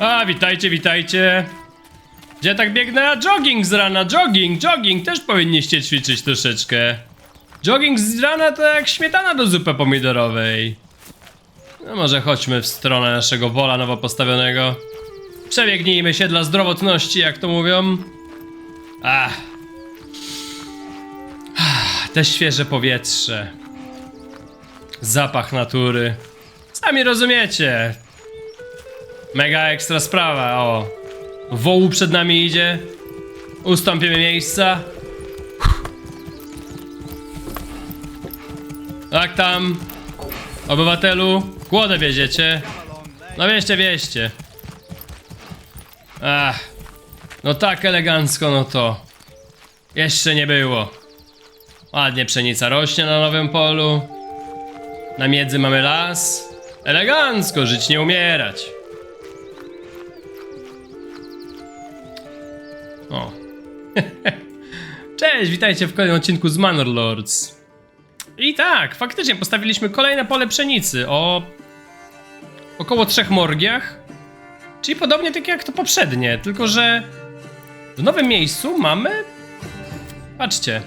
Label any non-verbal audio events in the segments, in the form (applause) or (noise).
A, witajcie, witajcie. Gdzie tak biegnę? Jogging z rana, jogging, jogging. Też powinniście ćwiczyć troszeczkę. Jogging z rana to jak śmietana do zupy pomidorowej. No może chodźmy w stronę naszego wola nowo postawionego. Przebiegnijmy się dla zdrowotności, jak to mówią. Ach. Ach, Te świeże powietrze. Zapach natury. Sami rozumiecie. Mega ekstra sprawa, o. Wołu przed nami idzie. Ustąpimy miejsca. Jak tam? Obywatelu? Głodę wieziecie? No wieście, wieście. Ach. No tak elegancko, no to. Jeszcze nie było. Ładnie pszenica rośnie na nowym polu. Na miedzy mamy las. Elegancko, żyć nie umierać. O. (laughs) Cześć, witajcie w kolejnym odcinku z Manor Lords. I tak, faktycznie postawiliśmy kolejne pole pszenicy o około trzech morgiach. Czyli podobnie tak jak to poprzednie, tylko że w nowym miejscu mamy. Patrzcie.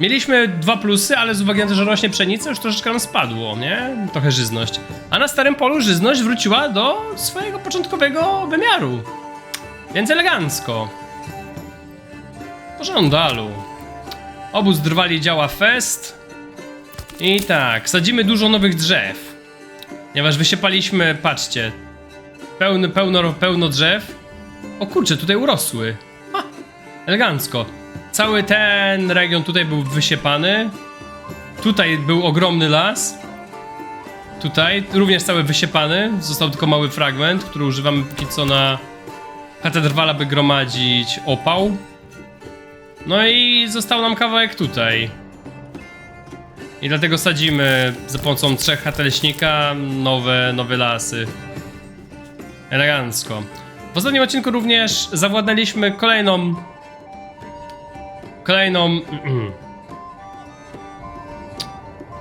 Mieliśmy dwa plusy, ale z uwagi na to, że rośnie pszenica, już troszeczkę nam spadło, nie? Trochę żyzność. A na starym polu żyzność wróciła do swojego początkowego wymiaru. Więc elegancko. Żądalu. Obóz drwali działa fest. I tak, sadzimy dużo nowych drzew. Ponieważ wysiepaliśmy, patrzcie, pełno, pełno, pełno drzew. O kurczę, tutaj urosły. Ha, elegancko. Cały ten region tutaj był wysiepany. Tutaj był ogromny las. Tutaj również cały wysiepany. Został tylko mały fragment, który używamy póki co na katedrwala, by gromadzić opał. No i został nam kawałek tutaj. I dlatego sadzimy za pomocą trzech hateleśnika nowe, nowe lasy. Elegancko. W ostatnim odcinku również zawładnęliśmy kolejną. Kolejną. (clears throat)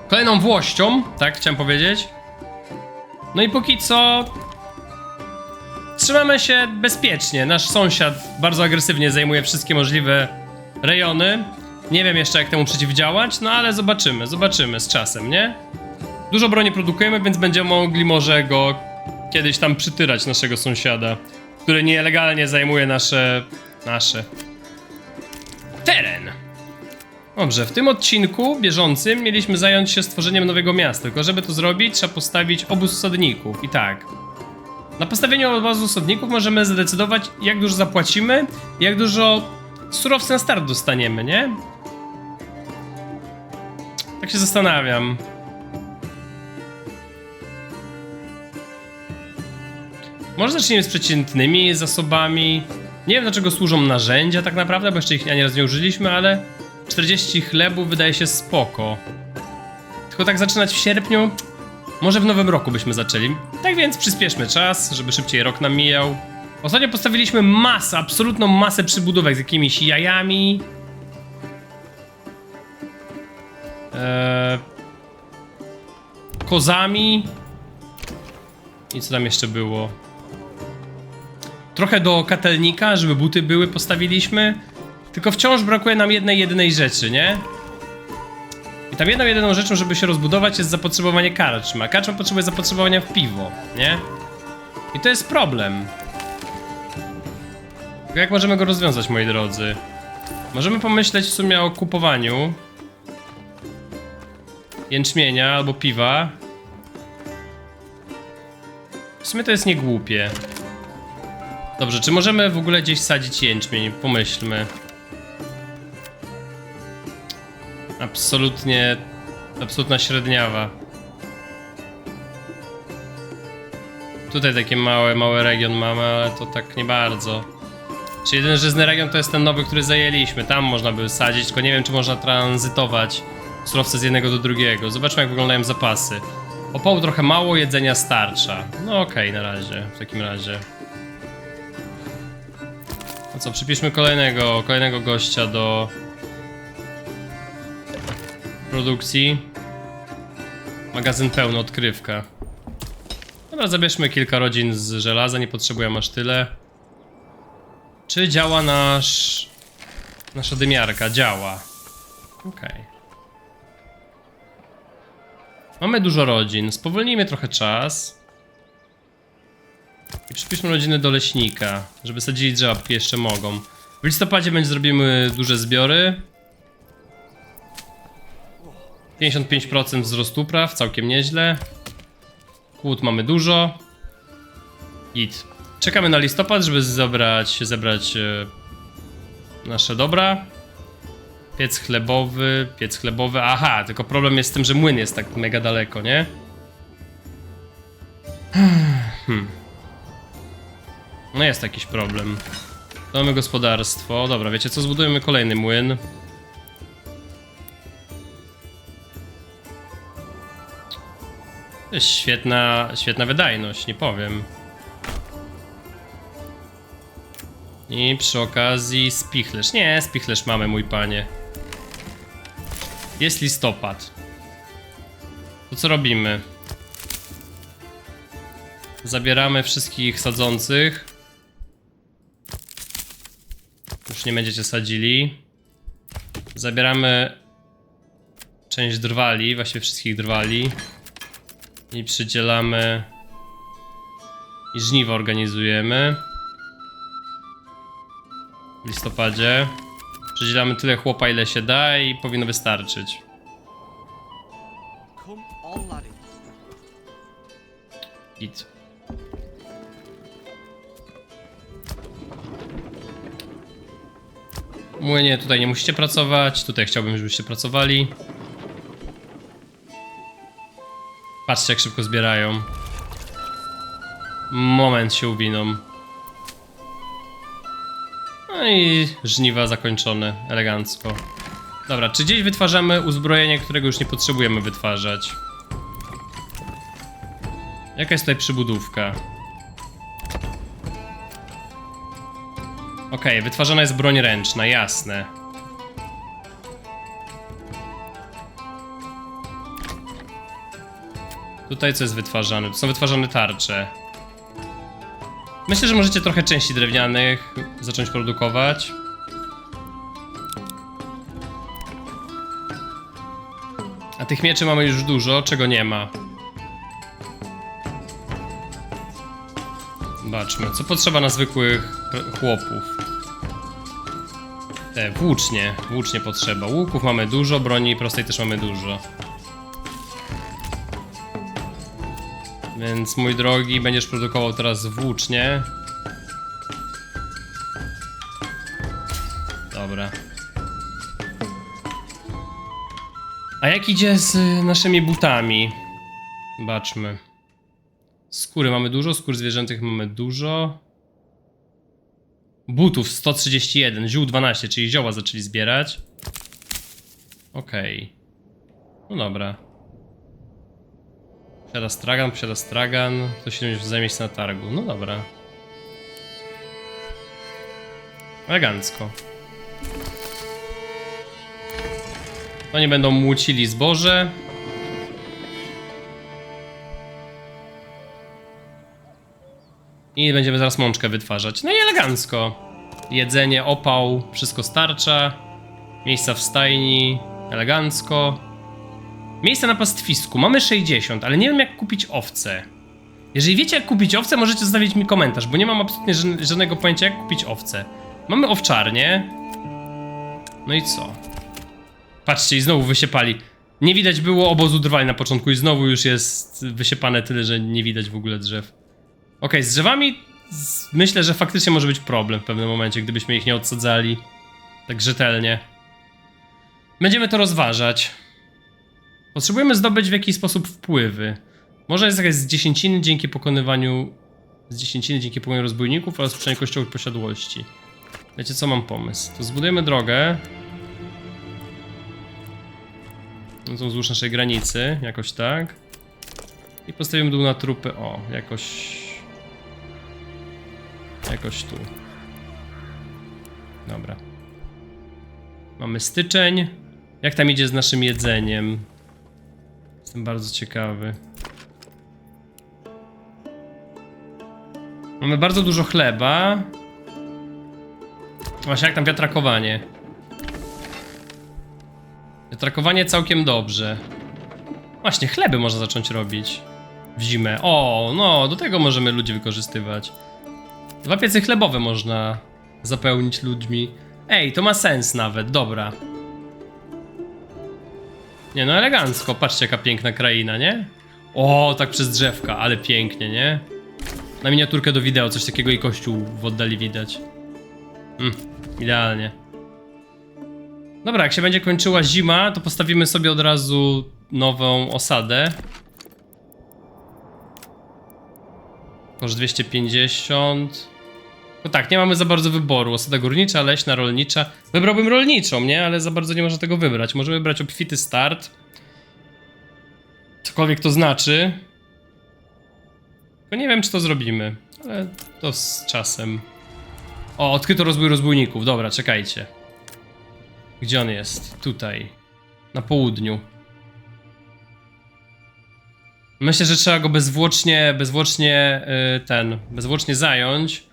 Kolejną włością, tak chciałem powiedzieć. No i póki co. Trzymamy się bezpiecznie. Nasz sąsiad bardzo agresywnie zajmuje wszystkie możliwe rejony. Nie wiem jeszcze jak temu przeciwdziałać, no ale zobaczymy, zobaczymy z czasem, nie? Dużo broni produkujemy, więc będziemy mogli może go kiedyś tam przytyrać naszego sąsiada, który nielegalnie zajmuje nasze... nasze... teren. Dobrze, w tym odcinku bieżącym mieliśmy zająć się stworzeniem nowego miasta, tylko żeby to zrobić trzeba postawić obóz osadników i tak. Na postawieniu obozu osadników możemy zdecydować jak dużo zapłacimy, jak dużo surowców na start dostaniemy, nie? Tak się zastanawiam. Może zacznijmy z przeciętnymi zasobami. Nie wiem dlaczego służą narzędzia tak naprawdę, bo jeszcze ich ani raz nie użyliśmy, ale 40 chlebów wydaje się spoko. Tylko tak zaczynać w sierpniu? Może w nowym roku byśmy zaczęli. Tak więc przyspieszmy czas, żeby szybciej rok nam mijał. Ostatnio postawiliśmy masę, absolutną masę przybudówek z jakimiś jajami, Eee, kozami. I co tam jeszcze było? Trochę do katelnika, żeby buty były, postawiliśmy. Tylko wciąż brakuje nam jednej, jedynej rzeczy, nie? I tam jedną, jedyną rzeczą, żeby się rozbudować jest zapotrzebowanie karczma. Karczma potrzebuje zapotrzebowania w piwo, nie? I to jest problem. Jak możemy go rozwiązać, moi drodzy? Możemy pomyśleć w sumie o kupowaniu jęczmienia albo piwa. W sumie to jest niegłupie. Dobrze, czy możemy w ogóle gdzieś sadzić jęczmień? Pomyślmy. Absolutnie, absolutna średniawa. Tutaj takie małe, mały region mamy, ale to tak nie bardzo. Czy jeden żyzny region to jest ten nowy, który zajęliśmy. Tam można by sadzić, tylko nie wiem, czy można tranzytować surowce z jednego do drugiego. Zobaczmy, jak wyglądają zapasy. Opału trochę mało, jedzenia starcza. No okej, na razie, w takim razie. No co, przypiszmy kolejnego, kolejnego gościa do produkcji. Magazyn pełny, odkrywka. Dobra, zabierzmy kilka rodzin z żelaza, nie potrzebuję aż tyle. Czy działa nasz... Nasza dymiarka? Działa. Okej. Mamy dużo rodzin, spowolnijmy trochę czas. I przypiszmy rodziny do leśnika, żeby sadzili drzewa, jeszcze mogą. W listopadzie będzie zrobimy duże zbiory. 55% wzrostu upraw, całkiem nieźle. Kłód mamy dużo. Git. Czekamy na listopad, żeby zebrać, zebrać e, nasze dobra. Piec chlebowy, piec chlebowy. Aha, tylko problem jest z tym, że młyn jest tak mega daleko, nie? (sighs) Hmm. No jest jakiś problem. Mamy gospodarstwo. Dobra, wiecie co? Zbudujemy kolejny młyn. Świetna, świetna wydajność, nie powiem. I przy okazji spichlerz. Nie, spichlerz mamy, mój panie. Jest listopad. To co robimy? Zabieramy wszystkich sadzących. Już nie będziecie sadzili. Zabieramy część drwali, właściwie wszystkich drwali. I przydzielamy. I żniwo organizujemy. Listopadzie. Przydzielamy tyle chłopa, ile się da, i powinno wystarczyć. Git. Młynie, tutaj nie musicie pracować. Tutaj chciałbym, żebyście pracowali. Patrzcie, jak szybko zbierają. Moment się uwiną. I żniwa zakończone, elegancko. Dobra, czy gdzieś wytwarzamy uzbrojenie, którego już nie potrzebujemy wytwarzać? Jaka jest tutaj przybudówka? Okej, wytwarzana jest broń ręczna, jasne. Tutaj co jest wytwarzane? Tu są wytwarzane tarcze. Myślę, że możecie trochę części drewnianych zacząć produkować. A tych mieczy mamy już dużo, czego nie ma. Zobaczmy, co potrzeba na zwykłych chłopów. Te, włócznie, włócznie potrzeba. Łuków mamy dużo, broni prostej też mamy dużo. Więc mój drogi, będziesz produkował teraz włócznie. Dobra. A jak idzie z y, naszymi butami? Zobaczmy. Skóry mamy dużo, skór zwierzętych mamy dużo. Butów 131, ziół 12, czyli zioła zaczęli zbierać. Okej. No dobra. Posiada stragan, posiada stragan. To się zajmie się na targu. No dobra. Elegancko. Oni będą młócili zboże. I będziemy zaraz mączkę wytwarzać. No i elegancko. Jedzenie, opał, wszystko starcza. Miejsca w stajni, elegancko. Miejsce na pastwisku. Mamy 60, ale nie wiem jak kupić owce. Jeżeli wiecie jak kupić owce, możecie zostawić mi komentarz, bo nie mam absolutnie ża- żadnego pojęcia jak kupić owce. Mamy owczarnię. No i co? Patrzcie, i znowu wysiepali. Nie widać było obozu drwali na początku i znowu już jest wysiepane tyle, że nie widać w ogóle drzew. Okej, z drzewami z, myślę, że faktycznie może być problem w pewnym momencie, gdybyśmy ich nie odsadzali tak rzetelnie. Będziemy to rozważać. Potrzebujemy zdobyć w jakiś sposób wpływy. Może jest jakaś z dziesięciny dzięki pokonywaniu. Z dziesięciny dzięki pokonywaniu rozbójników oraz przynajmniej kościołów posiadłości. Wiecie co, mam pomysł. To zbudujemy drogę. No to wzdłuż naszej granicy, jakoś tak. I postawimy dół na trupy. O, jakoś. Jakoś tu. Dobra. Mamy styczeń. Jak tam idzie z naszym jedzeniem? Jestem bardzo ciekawy. Mamy bardzo dużo chleba. Właśnie jak tam wiatrakowanie. Wiatrakowanie całkiem dobrze. Właśnie, chleby można zacząć robić. W zimę. O, no, do tego możemy ludzi wykorzystywać. Dwa piecy chlebowe można zapełnić ludźmi. Ej, to ma sens nawet, dobra. Nie no, elegancko. Patrzcie, jaka piękna kraina, nie? O, tak przez drzewka, ale pięknie, nie? Na miniaturkę do wideo coś takiego i kościół w oddali widać. Mm, idealnie. Dobra, jak się będzie kończyła zima, to postawimy sobie od razu nową osadę. Koszt 250. No tak, nie mamy za bardzo wyboru. Osada górnicza, leśna, rolnicza. Wybrałbym rolniczą, nie? Ale za bardzo nie można tego wybrać. Możemy wybrać obfity start. Cokolwiek to znaczy. Tylko nie wiem, czy to zrobimy. Ale to z czasem. O, odkryto rozbój rozbójników. Dobra, czekajcie. Gdzie on jest? Tutaj. Na południu. Myślę, że trzeba go bezwłocznie, bezwłocznie y, ten, bezwłocznie zająć,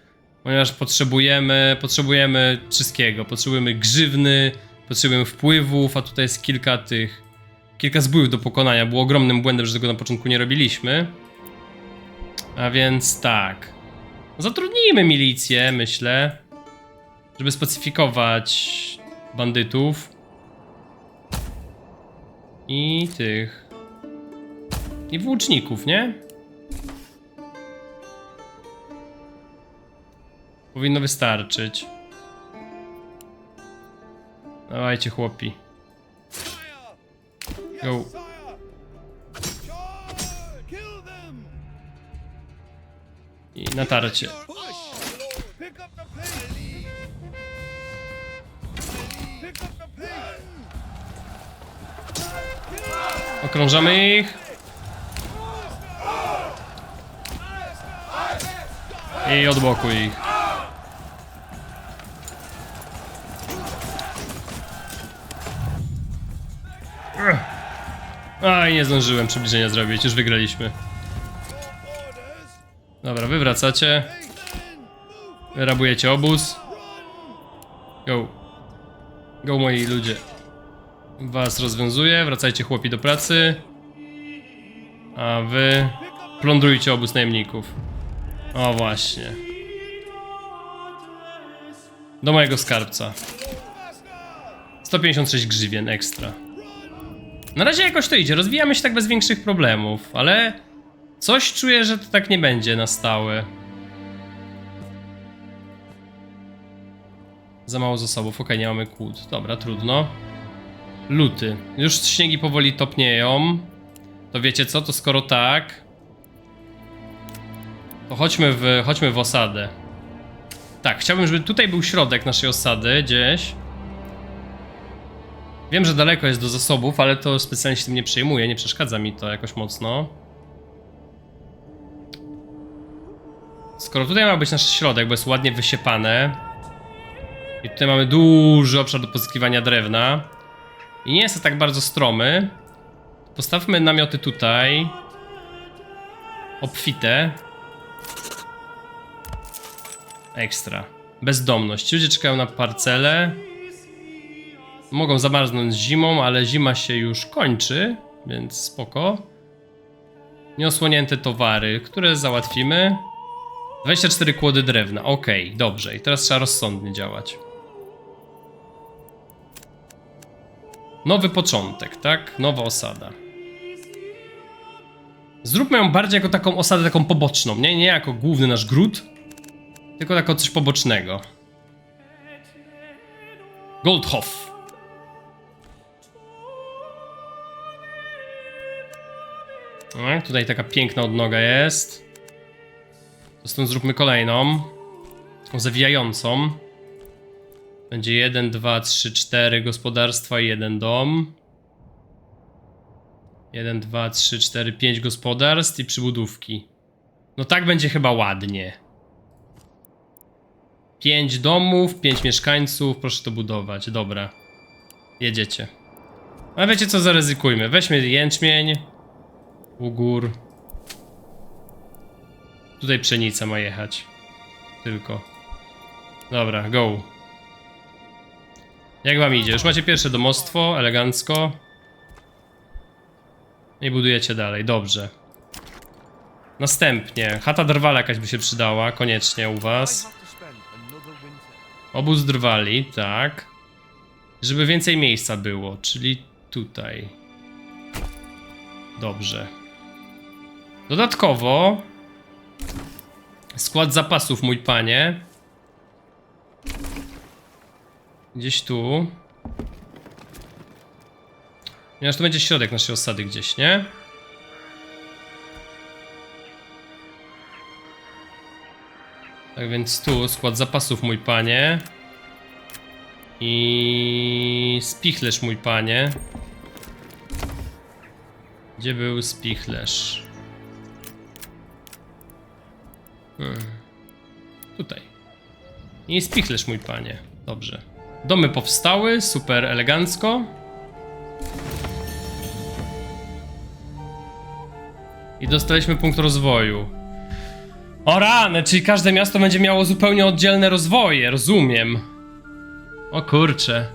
ponieważ potrzebujemy, potrzebujemy wszystkiego. Potrzebujemy grzywny, potrzebujemy wpływów, a tutaj jest kilka tych, kilka zbójów do pokonania. Było ogromnym błędem, że tego na początku nie robiliśmy. A więc tak. Zatrudnijmy milicję, myślę, żeby specyfikować bandytów i tych. I włóczników, nie? Powinno wystarczyć. Dawajcie, chłopi. Go. I natarcie. Okrążamy ich. I od boku ich. Aj, nie zdążyłem przybliżenia zrobić, już wygraliśmy. Dobra, wy wracacie. Wyrabujecie obóz. Go. Go, moi ludzie. Was rozwiązuje, wracajcie chłopi do pracy. A wy plądrujcie obóz najemników. O właśnie. Do mojego skarbca. 156 grzywien ekstra. Na razie jakoś to idzie, rozwijamy się tak bez większych problemów, ale coś czuję, że to tak nie będzie na stałe. Za mało zasobów, okej, nie mamy kłód. Dobra, trudno. Luty. Już śniegi powoli topnieją. To wiecie co? To skoro tak. To chodźmy w, chodźmy w osadę. Tak, chciałbym, żeby tutaj był środek naszej osady, gdzieś. Wiem, że daleko jest do zasobów, ale to specjalnie się tym nie przejmuję, nie przeszkadza mi to jakoś mocno. Skoro tutaj ma być nasz środek, bo jest ładnie wysiepane. I tutaj mamy duży obszar do pozyskiwania drewna. I nie jest tak bardzo stromy. Postawmy namioty tutaj. Obfite. Ekstra. Bezdomność. Ludzie czekają na parcele. Mogą zamarznąć zimą, ale zima się już kończy, więc spoko. Nieosłonięte towary, które załatwimy. 24 kłody drewna. Okej, dobrze. I teraz trzeba rozsądnie działać. Nowy początek, tak? Nowa osada. Zróbmy ją bardziej jako taką osadę taką poboczną, nie? Nie jako główny nasz gród, tylko jako coś pobocznego. Goldhof. No, tutaj taka piękna odnoga jest. Stąd zróbmy kolejną. Zawijającą. Będzie 1, 2, 3, 4 gospodarstwa i jeden dom. 1, 2, 3, 4, 5 gospodarstw i przybudówki. No tak będzie chyba ładnie. 5 domów, 5 mieszkańców, proszę to budować. Dobra. Jedziecie. A wiecie co, zaryzykujmy. Weźmy jęczmień. U gór. Tutaj pszenica ma jechać. tylko. Dobra, go. Jak wam idzie? Już macie pierwsze domostwo, elegancko. I budujecie dalej, dobrze. Następnie, chata drwala jakaś by się przydała, koniecznie u was. Obóz drwali, tak. Żeby więcej miejsca było, czyli tutaj. Dobrze. Dodatkowo skład zapasów, mój panie. Gdzieś tu. Ponieważ to będzie środek naszej osady gdzieś, nie? Tak więc tu skład zapasów, mój panie. I spichlerz, mój panie. Gdzie był spichlerz? Hmm. Tutaj. I spichlerz, mój panie. Dobrze. Domy powstały, super elegancko. I dostaliśmy punkt rozwoju. O rany, czyli każde miasto będzie miało zupełnie oddzielne rozwoje, rozumiem. O kurcze.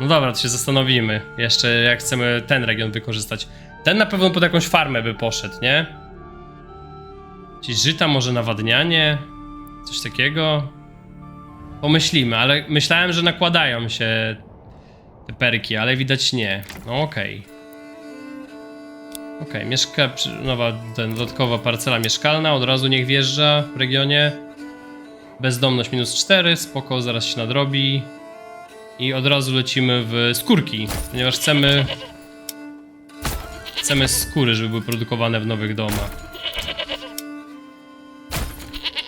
No dobra, to się zastanowimy. Jeszcze jak chcemy ten region wykorzystać. Ten na pewno pod jakąś farmę by poszedł, nie? Gdzieś żyta, może nawadnianie? Coś takiego? Pomyślimy, ale myślałem, że nakładają się te perki, ale widać nie. No okej. Okej, mieszka... przy- nowa, ten, dodatkowa parcela mieszkalna, od razu niech wjeżdża w regionie. Bezdomność minus 4, spoko, zaraz się nadrobi. I od razu lecimy w skórki, ponieważ chcemy... Chcemy skóry, żeby były produkowane w nowych domach.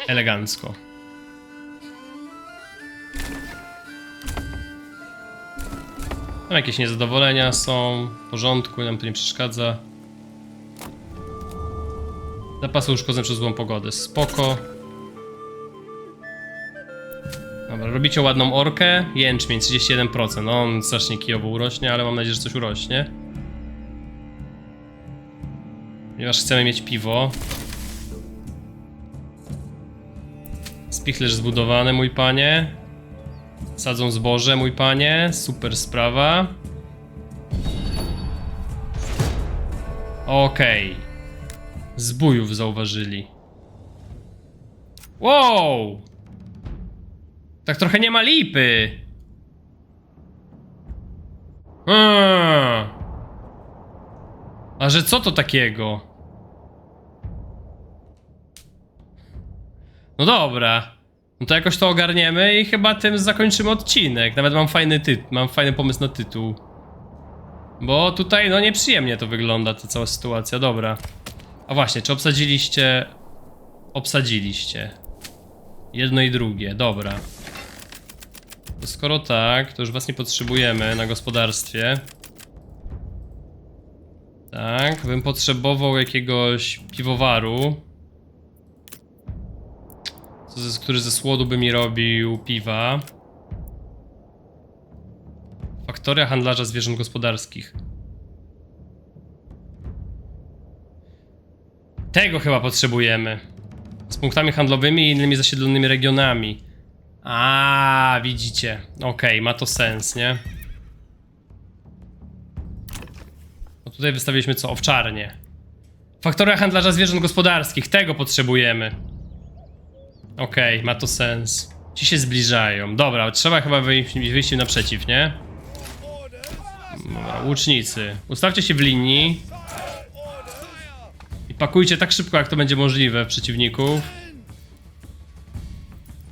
Elegancko. Tam jakieś niezadowolenia są, w porządku, nam to nie przeszkadza. Zapasy uszkodzone przez złą pogodę, spoko. Dobra, robicie ładną orkę, jęczmień 31%, no on strasznie kijowo urośnie, ale mam nadzieję, że coś urośnie. Ponieważ chcemy mieć piwo. Spichlerz zbudowany, mój panie. Sadzą zboże, mój panie. Super sprawa. Okej. Zbójów zauważyli. Wow! Tak trochę nie ma lipy. Hmm. A że co to takiego? No dobra. No to jakoś to ogarniemy i chyba tym zakończymy odcinek. Nawet mam fajny tytuł, mam fajny pomysł na tytuł. Bo tutaj no nieprzyjemnie to wygląda ta cała sytuacja, dobra. A właśnie, czy obsadziliście... Obsadziliście. Jedno i drugie, dobra. To skoro tak, to już was nie potrzebujemy na gospodarstwie. Tak, bym potrzebował jakiegoś piwowaru. Który ze słodu by mi robił piwa. Faktoria handlarza zwierząt gospodarskich. Tego chyba potrzebujemy. Z punktami handlowymi i innymi zasiedlonymi regionami. A, widzicie. Okej, ma to sens, nie? No tutaj wystawiliśmy co? Owczarnie. Faktoria handlarza zwierząt gospodarskich. Tego potrzebujemy. Okej, ma to sens. Ci się zbliżają. Dobra, trzeba chyba wyjść, wyjść naprzeciw, nie? Dobra, łucznicy. Ustawcie się w linii. I pakujcie tak szybko, jak to będzie możliwe przeciwników.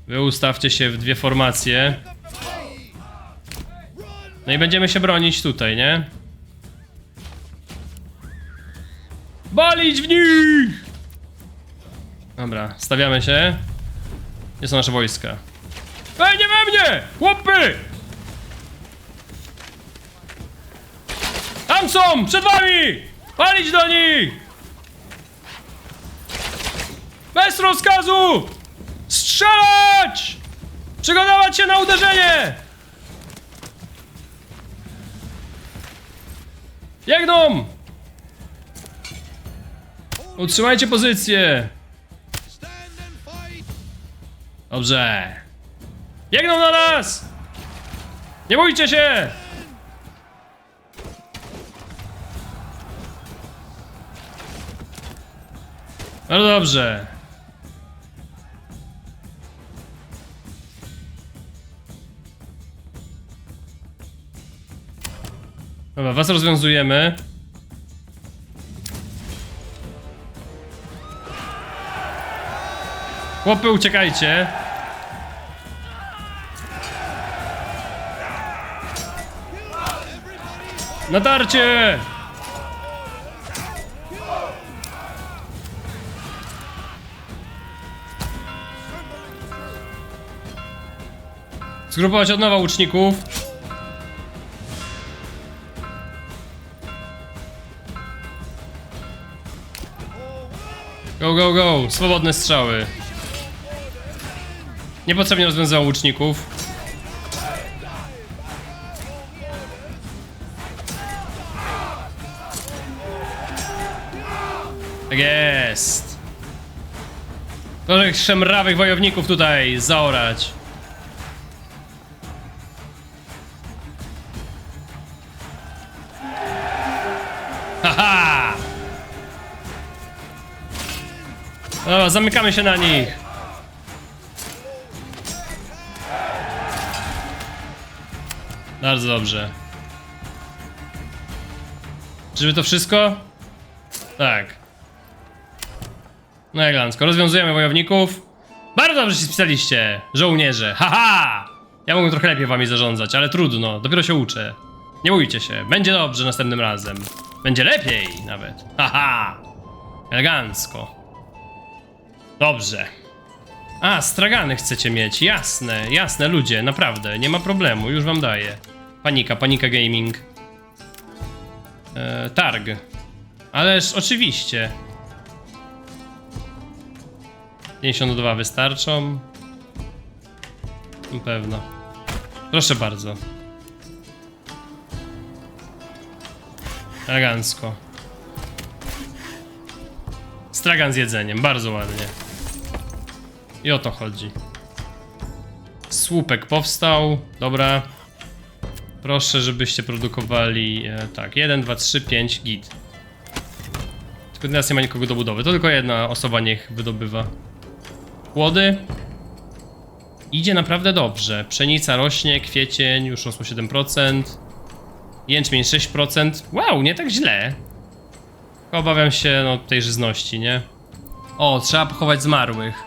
Wy ustawcie się w dwie formacje. No i będziemy się bronić tutaj, nie? Balić w nich! Dobra, stawiamy się. Gdzie są nasze wojska? Nie we mnie! Chłopy! Tam są! Przed wami! Palić do nich! Bez rozkazu! Strzelać! Przygotować się na uderzenie! Biegną! Utrzymajcie pozycję! Dobrze. Biegną na nas! Nie bójcie się! No dobrze. Dobra, was rozwiązujemy. Chłopy, uciekajcie. Natarcie! Zgrupować od nowa łuczników. Go, go, go! Swobodne strzały. Niepotrzebnie rozwiązało łuczników. Trochę szemrawych wojowników tutaj zaorać. Haha! Zamykamy się na nich. Bardzo dobrze. Czyżby to wszystko? Tak. No elegancko. Rozwiązujemy wojowników. Bardzo dobrze się spisaliście, żołnierze. Haha! Ja mógłbym trochę lepiej wami zarządzać, ale trudno. Dopiero się uczę. Nie bójcie się. Będzie dobrze następnym razem. Będzie lepiej nawet. Haha! Elegancko. Dobrze. A, stragany chcecie mieć. Jasne, jasne, ludzie, naprawdę. Nie ma problemu, już wam daję. Panika, panika gaming. E, targ. Ależ oczywiście. 52 wystarczą. Na pewno. Proszę bardzo. Elegancko. Stragan z jedzeniem, bardzo ładnie. I o to chodzi. Słupek powstał, dobra. Proszę, żebyście produkowali e, tak, 1, 2, 3, 5 git. Tylko teraz nie ma nikogo do budowy, to tylko jedna osoba niech wydobywa. Płody. Idzie naprawdę dobrze. Pszenica rośnie, kwiecień już rosło 7%. Jęczmień 6%. Wow, nie tak źle. Obawiam się no, tej żyzności, nie? O, trzeba pochować zmarłych.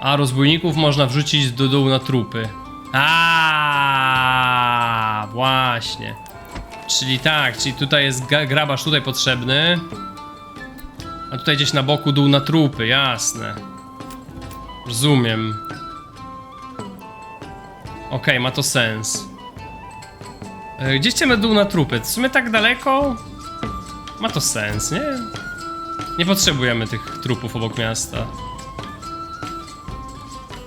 A rozbójników można wrzucić do dołu na trupy. A, właśnie. Czyli tak, czyli tutaj jest grabarz tutaj potrzebny. A tutaj gdzieś na boku dół na trupy, jasne. Rozumiem. Okej, ma to sens. E, Gdzie chcemy dół na trupy? W sumie tak daleko? Ma to sens, nie? Nie potrzebujemy tych trupów obok miasta.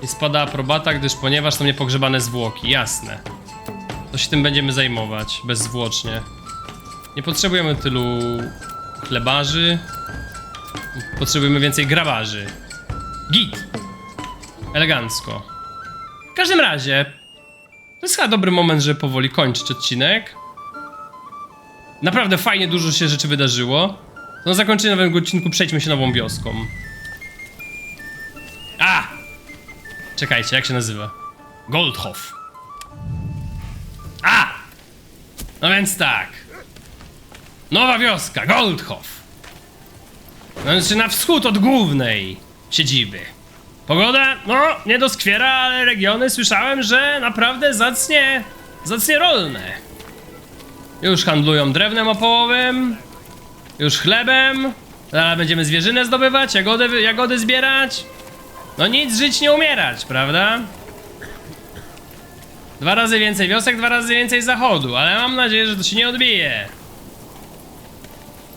I spada aprobata, gdyż ponieważ są niepogrzebane zwłoki, jasne. To się tym będziemy zajmować, bezzwłocznie. Nie potrzebujemy tylu chlebarzy. Potrzebujemy więcej grabarzy. Git! Elegancko. W każdym razie, to jest chyba dobry moment, żeby powoli kończyć odcinek. Naprawdę fajnie dużo się rzeczy wydarzyło. Na zakończenie nowego odcinku przejdźmy się nową wioską. A! Czekajcie, jak się nazywa? Goldhof. A! No więc tak. Nowa wioska, Goldhof. No, Znaczy na wschód od głównej siedziby. Pogoda, no, nie doskwiera, ale regiony słyszałem, że naprawdę zacnie, zacnie rolne. Już handlują drewnem opołowym, już chlebem, zaraz będziemy zwierzynę zdobywać, jagody, jagody zbierać. No nic, żyć nie umierać, prawda? Dwa razy więcej wiosek, dwa razy więcej zachodu, ale mam nadzieję, że to się nie odbije.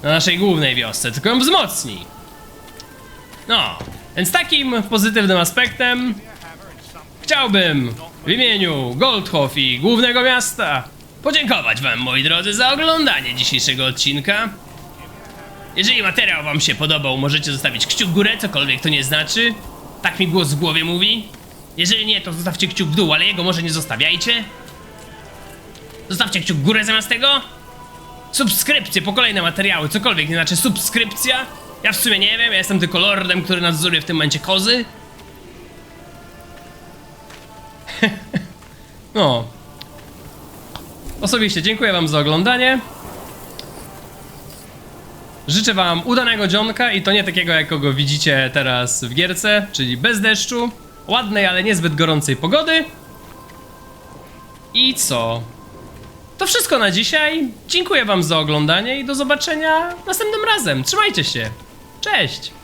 Na naszej głównej wiosce, tylko ją wzmocni. No, więc takim pozytywnym aspektem chciałbym w imieniu Goldhof i głównego miasta podziękować wam, moi drodzy, za oglądanie dzisiejszego odcinka. Jeżeli materiał wam się podobał, możecie zostawić kciuk w górę, cokolwiek to nie znaczy. Tak mi głos w głowie mówi. Jeżeli nie, to zostawcie kciuk w dół, ale jego może nie zostawiajcie. Zostawcie kciuk w górę zamiast tego. Subskrypcje po kolejne materiały, cokolwiek nie znaczy subskrypcja. Ja w sumie nie wiem, ja jestem tylko lordem, który nadzoruje w tym momencie kozy. (laughs) no. Osobiście dziękuję wam za oglądanie. Życzę wam udanego dzionka i to nie takiego, jakiego widzicie teraz w gierce, czyli bez deszczu, ładnej, ale niezbyt gorącej pogody. I co? To wszystko na dzisiaj. Dziękuję wam za oglądanie i do zobaczenia następnym razem. Trzymajcie się. Cześć!